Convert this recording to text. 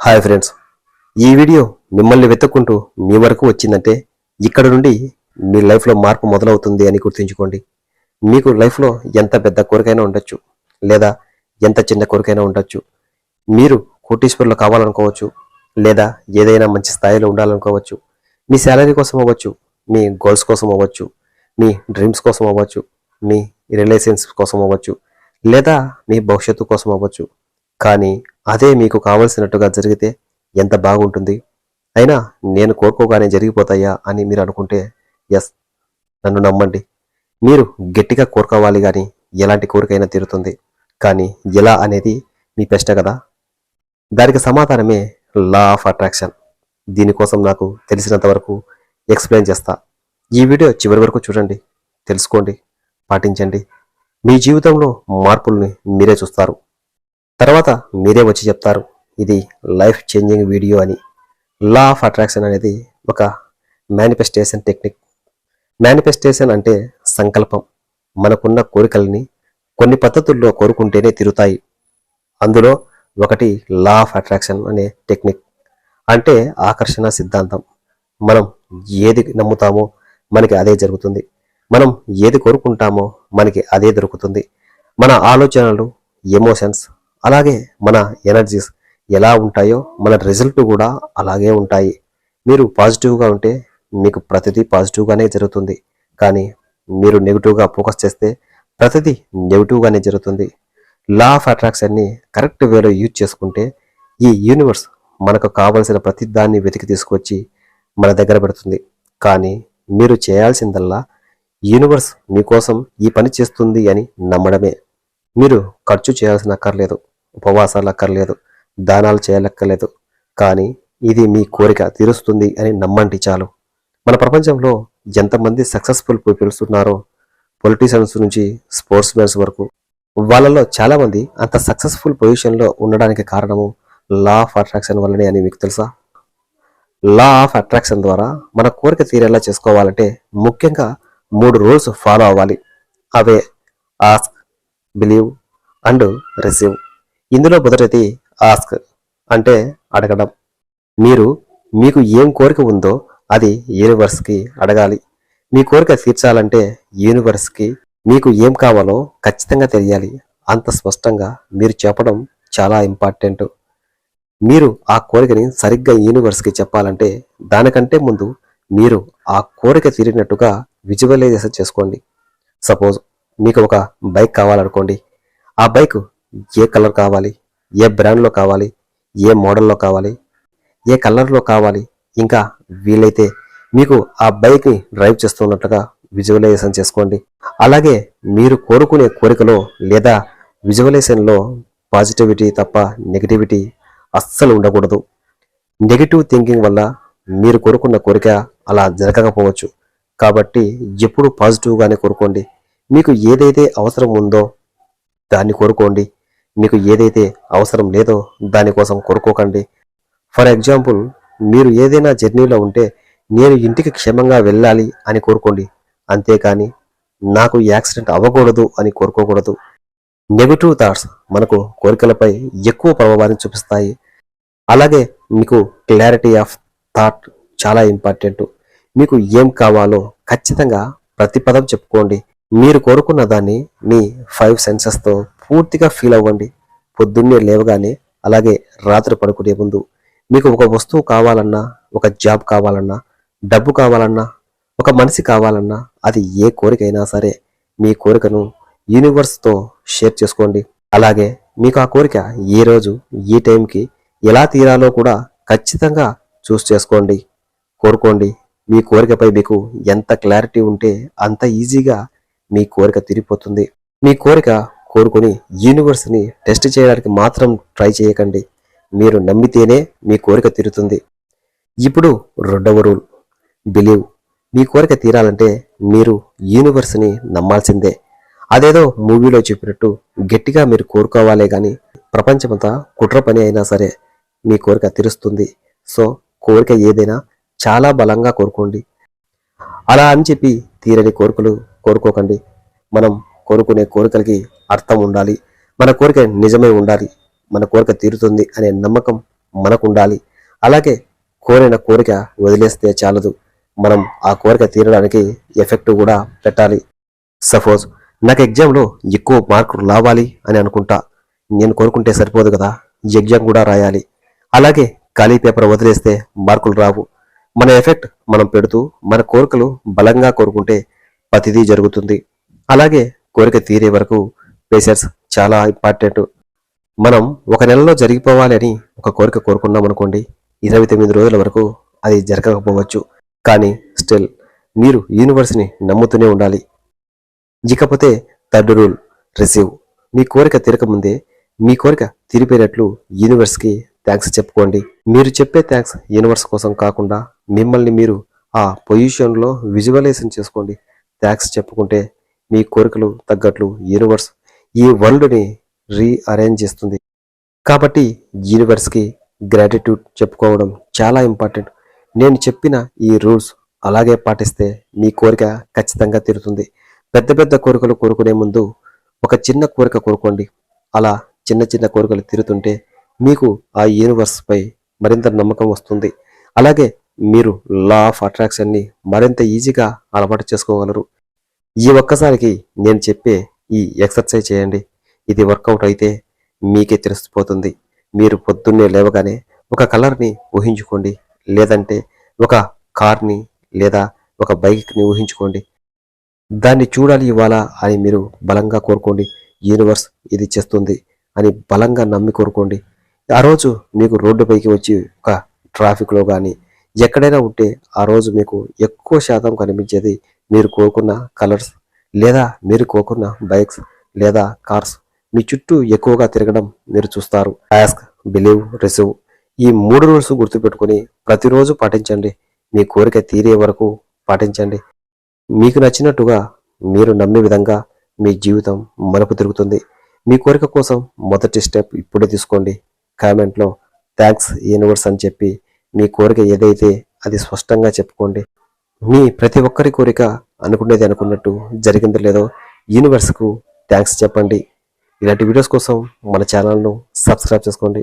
Hi friends ఈ video మిమ్మల్ని వెతుక్కుంటూ మీ వరకు వచ్చిందంటే ఇక్కడ నుండి మీ లైఫ్లో మార్పు మొదలవుతుంది అని గుర్తుంచుకోండి. మీకు లైఫ్లో ఎంత పెద్ద కోరికైనా ఉండొచ్చు లేదా ఎంత చిన్న కోరికైనా ఉండొచ్చు. మీరు కోటీశ్వరులు కావాలనుకోవచ్చు లేదా ఏదైనా మంచి స్థాయిలో ఉండాలనుకోవచ్చు. మీ శాలరీ కోసం అవ్వచ్చు మీ గోల్స్ కోసం అవ్వచ్చు మీ డ్రీమ్స్ కోసం అవ్వచ్చు మీ రిలేషన్స్ కోసం అవ్వచ్చు లేదా మీ భవిష్యత్తు కోసం అవ్వచ్చు. కానీ అదే మీకు కావలసినట్టుగా జరిగితే ఎంత బాగుంటుంది? అయినా నేను కోరుకోగానే జరిగిపోతాయా అని మీరు అనుకుంటే ఎస్ నన్ను నమ్మండి. మీరు గట్టిగా కోరుకోవాలి కానీ ఎలాంటి కోరికైనా తీరుతుంది. కానీ ఎలా అనేది మీ ప్రశ్న కదా? దానికి సమాధానమే లా ఆఫ్ అట్రాక్షన్ దీనికోసం నాకు తెలిసినంత వరకు ఎక్స్ప్లెయిన్ చేస్తా. ఈ వీడియో చివరి వరకు చూడండి తెలుసుకోండి పాటించండి. మీ జీవితంలో మార్పుల్ని మీరే చూస్తారు. తర్వాత మీరే వచ్చి చెప్తారు ఇది లైఫ్ చేంజింగ్ వీడియో అని. లా ఆఫ్ అట్రాక్షన్ అనేది ఒక మేనిఫెస్టేషన్ టెక్నిక్ మేనిఫెస్టేషన్ అంటే సంకల్పం. మనకున్న కోరికల్ని కొన్ని పద్ధతుల్లో కోరుకుంటేనే తిరుగుతాయి అందులో ఒకటి లా ఆఫ్ అట్రాక్షన్ అనే టెక్నిక్ అంటే ఆకర్షణ సిద్ధాంతం. మనం ఏది నమ్ముతామో మనకి అదే జరుగుతుంది. మనం ఏది కోరుకుంటామో మనకి అదే దొరుకుతుంది. మన ఆలోచనలు ఎమోషన్స్ అలాగే మన ఎనర్జీస్ ఎలా ఉంటాయో మన రిజల్ట్ కూడా అలాగే ఉంటాయి. మీరు పాజిటివ్గా ఉంటే మీకు ప్రతిదీ పాజిటివ్గానే జరుగుతుంది. కానీ మీరు నెగిటివ్గా ఫోకస్ చేస్తే ప్రతిదీ నెగిటివ్గానే జరుగుతుంది. లా ఆఫ్ అట్రాక్షన్ని కరెక్ట్ వేలో యూజ్ చేసుకుంటే ఈ యూనివర్స్ మనకు కావలసిన ప్రతి దాన్ని వెతికి తీసుకొచ్చి మన దగ్గర పెడుతుంది. కానీ మీరు చేయాల్సిందల్లా యూనివర్స్ మీకోసం ఈ పని చేస్తుంది అని నమ్మడమే. మీరు ఖర్చు చేయాల్సిన అక్కర్లేదు ఉపవాసాలు అక్కర్లేదు దానాలు చేయలక్కర్లేదు. కానీ ఇది మీ కోరిక తీరుస్తుంది అని నమ్మండి చాలు. మన ప్రపంచంలో ఎంతమంది సక్సెస్ఫుల్ పీపుల్స్ ఉన్నారో పొలిటీషియన్స్ నుంచి స్పోర్ట్స్ మ్యాన్స్ వరకు వాళ్ళలో చాలామంది అంత సక్సెస్ఫుల్ పొజిషన్లో ఉండడానికి కారణము లా ఆఫ్ అట్రాక్షన్ వల్లనే అని మీకు తెలుసా? లా ఆఫ్ అట్రాక్షన్ ద్వారా మన కోరిక తీరేలా చేసుకోవాలంటే ముఖ్యంగా మూడు రూల్స్ ఫాలో అవ్వాలి. అవే ఆస్క్ బిలీవ్ అండ్ రిసీవ్ ఇందులో మొదటిది ఆస్క్ అంటే అడగడం. మీరు మీకు ఏం కోరిక ఉందో అది యూనివర్స్కి అడగాలి. మీ కోరిక తీర్చాలంటే యూనివర్స్కి మీకు ఏం కావాలో ఖచ్చితంగా తెలియాలి. అంత స్పష్టంగా మీరు చెప్పడం చాలా ఇంపార్టెంట్ మీరు ఆ కోరికని సరిగ్గా యూనివర్స్కి చెప్పాలంటే దానికంటే ముందు మీరు ఆ కోరిక తీరినట్టుగా విజువలైజేషన్ చేసుకోండి సపోజ్ మీకు ఒక బైక్ కావాలనుకోండి ఆ బైక్ ఏ కలర్ కావాలి ఏ బ్రాండ్లో కావాలి ఏ మోడల్లో కావాలి ఏ కలర్లో కావాలి ఇంకా వీలైతే మీకు ఆ బైక్ని డ్రైవ్ చేస్తున్నట్లుగా విజువలైజేషన్ చేసుకోండి. అలాగే మీరు కోరుకునే కోరికలో లేదా విజువలైజేషన్లో పాజిటివిటీ తప్ప నెగిటివిటీ అస్సలు ఉండకూడదు. నెగిటివ్ థింకింగ్ వల్ల మీరు కోరుకున్న కోరిక అలా జరగకపోవచ్చు. కాబట్టి ఎప్పుడు పాజిటివ్గానే కోరుకోండి. మీకు ఏదైతే అవసరం ఉందో దాన్ని కోరుకోండి. మీకు ఏదైతే అవసరం లేదో దానికోసం కోరుకోకండి. ఫర్ ఎగ్జాంపుల్ మీరు ఏదైనా జర్నీలో ఉంటే నేను ఇంటికి క్షేమంగా వెళ్ళాలి అని కోరుకోండి. అంతేకాని నాకు యాక్సిడెంట్ అవ్వకూడదు అని కోరుకోకూడదు. నెగిటివ్ థాట్స్ మనకు కోరికలపై ఎక్కువ ప్రభావాన్ని చూపిస్తాయి. అలాగే మీకు క్లారిటీ ఆఫ్ థాట్ చాలా ఇంపార్టెంట్ మీకు ఏం కావాలో ఖచ్చితంగా ప్రతి పదం చెప్పుకోండి. మీరు కోరుకున్న దాన్ని మీ ఫైవ్ సెన్సెస్తో పూర్తిగా ఫీల్ అవ్వండి. పొద్దున్నే లేవగానే అలాగే రాత్రి పడుకునే ముందు మీకు ఒక వస్తువు కావాలన్నా ఒక జాబ్ కావాలన్నా డబ్బు కావాలన్నా ఒక మనిషి కావాలన్నా అది ఏ కోరికైనా సరే మీ కోరికను యూనివర్స్తో షేర్ చేసుకోండి. అలాగే మీకు ఆ కోరిక ఏ రోజు ఏ టైంకి ఎలా తీరాలో కూడా ఖచ్చితంగా చూస్ చేసుకోండి. కోరుకోండి. మీ కోరికపై మీకు ఎంత క్లారిటీ ఉంటే అంత ఈజీగా మీ కోరిక తీరిపోతుంది. మీ కోరిక కోరుకొని యూనివర్స్ని టెస్ట్ చేయడానికి మాత్రం ట్రై చేయకండి. మీరు నమ్మితేనే మీ కోరిక తీరుతుంది. ఇప్పుడు రెండవ రూల్ బిలీవ్ మీ కోరిక తీరాలంటే మీరు యూనివర్స్ని నమ్మాల్సిందే. అదేదో మూవీలో చెప్పినట్టు గట్టిగా మీరు కోరుకోవాలే కానీ ప్రపంచమంతా కుట్ర పని అయినా సరే మీ కోరిక తీరుస్తుంది. సో కోరిక ఏదైనా చాలా బలంగా కోరుకోండి. అలా అని చెప్పి తీరని కోరికలు కోరుకోకండి. మనం కోరుకునే కోరికలకి అర్థం ఉండాలి. మన కోరిక నిజమే ఉండాలి. మన కోరిక తీరుతుంది అనే నమ్మకం మనకు ఉండాలి అలాగే కోరిన కోరిక వదిలేస్తే చాలదు. మనం ఆ కోరిక తీరడానికి ఎఫెక్ట్ కూడా పెట్టాలి. సపోజ్ నాకు ఎగ్జామ్లో ఎక్కువ మార్కులు రావాలి అని అనుకుంటా. నేను కోరుకుంటే సరిపోదు కదా. ఎగ్జామ్ కూడా రాయాలి. అలాగే ఖాళీ పేపర్ వదిలేస్తే మార్కులు రావు. మన ఎఫెక్ట్ మనం పెడుతూ మన కోరికలు బలంగా కోరుకుంటే ప్రతిదీ జరుగుతుంది. అలాగే కోరిక తీరే వరకు పేషెన్స్ చాలా ఇంపార్టెంట్. మనం ఒక నెలలో జరిగిపోవాలి అని ఒక కోరిక కోరుకున్నాం అనుకోండి ఇరవై తొమ్మిది రోజుల వరకు అది జరగకపోవచ్చు. కానీ స్టిల్ మీరు యూనివర్స్ని నమ్ముతూనే ఉండాలి. ఇకపోతే థర్డ్ రూల్ రిసీవ్. మీ కోరిక తీరకముందే మీ కోరిక తీరిపోయినట్లు యూనివర్స్కి థ్యాంక్స్ చెప్పుకోండి. మీరు చెప్పే థ్యాంక్స్ యూనివర్స్ కోసం కాకుండా మిమ్మల్ని మీరు ఆ పొజిషన్లో విజువలైజేషన్ చేసుకోండి. థ్యాంక్స్ చెప్పుకుంటే మీ కోరికలు తగ్గట్లు యూనివర్స్ ఈ వరల్డ్ని రీఅరేంజ్ చేస్తుంది. కాబట్టి యూనివర్స్కి గ్రాటిట్యూడ్ చెప్పుకోవడం చాలా ఇంపార్టెంట్ నేను చెప్పిన ఈ రూల్స్ అలాగే పాటిస్తే మీ కోరిక ఖచ్చితంగా తీరుతుంది. పెద్ద పెద్ద కోరికలు కోరుకునే ముందు ఒక చిన్న కోరిక కోరుకోండి. అలా చిన్న చిన్న కోరికలు తీరుతుంటే మీకు ఆ యూనివర్స్పై మరింత నమ్మకం వస్తుంది. అలాగే మీరు లా ఆఫ్ అట్రాక్షన్ని మరింత ఈజీగా అలవాటు చేసుకోగలరు. ఈ ఒక్కసారికి నేను చెప్పే ఈ ఎక్సర్సైజ్ చేయండి. ఇది వర్కౌట్ అయితే మీకే తెలిసిపోతుంది. మీరు పొద్దున్నే లేవగానే ఒక కలర్ని ఊహించుకోండి. లేదంటే ఒక కార్ని లేదా ఒక బైక్ని ఊహించుకోండి. దాన్ని చూడాలి ఇవాళ అని మీరు బలంగా కోరుకోండి. యూనివర్స్ ఇది చేస్తుంది అని బలంగా నమ్మి కోరుకోండి. ఆ రోజు మీకు రోడ్డుపైకి వచ్చి ఒక ట్రాఫిక్లో కానీ ఎక్కడైనా ఉంటే ఆ రోజు మీకు ఎక్కువ శాతం కనిపించేది మీరు కోరుకున్న కలర్స్ లేదా మీరు కోరుకున్న బైక్స్ లేదా కార్స్. మీ చుట్టూ ఎక్కువగా తిరగడం మీరు చూస్తారు. టాస్క్ బిలీవ్ రిసీవ్ ఈ మూడు రూల్స్ గుర్తుపెట్టుకొని ప్రతిరోజు పాటించండి. మీ కోరిక తీరే వరకు పాటించండి. మీకు నచ్చినట్టుగా మీరు నమ్మే విధంగా మీ జీవితం మలుపు తిరుగుతుంది. మీ కోరిక కోసం మొదటి స్టెప్ ఇప్పుడే తీసుకోండి. కామెంట్లో థ్యాంక్స్ యూనివర్స్ అని చెప్పి మీ కోరిక ఏదైతే అది స్పష్టంగా చెప్పుకోండి. మీ ప్రతి ఒక్కరి కోరిక అనుకునేది అనుకున్నట్టు జరిగిందో లేదో యూనివర్స్కు థ్యాంక్స్ చెప్పండి. ఇలాంటి వీడియోస్ కోసం మన ఛానల్ను సబ్స్క్రైబ్ చేసుకోండి.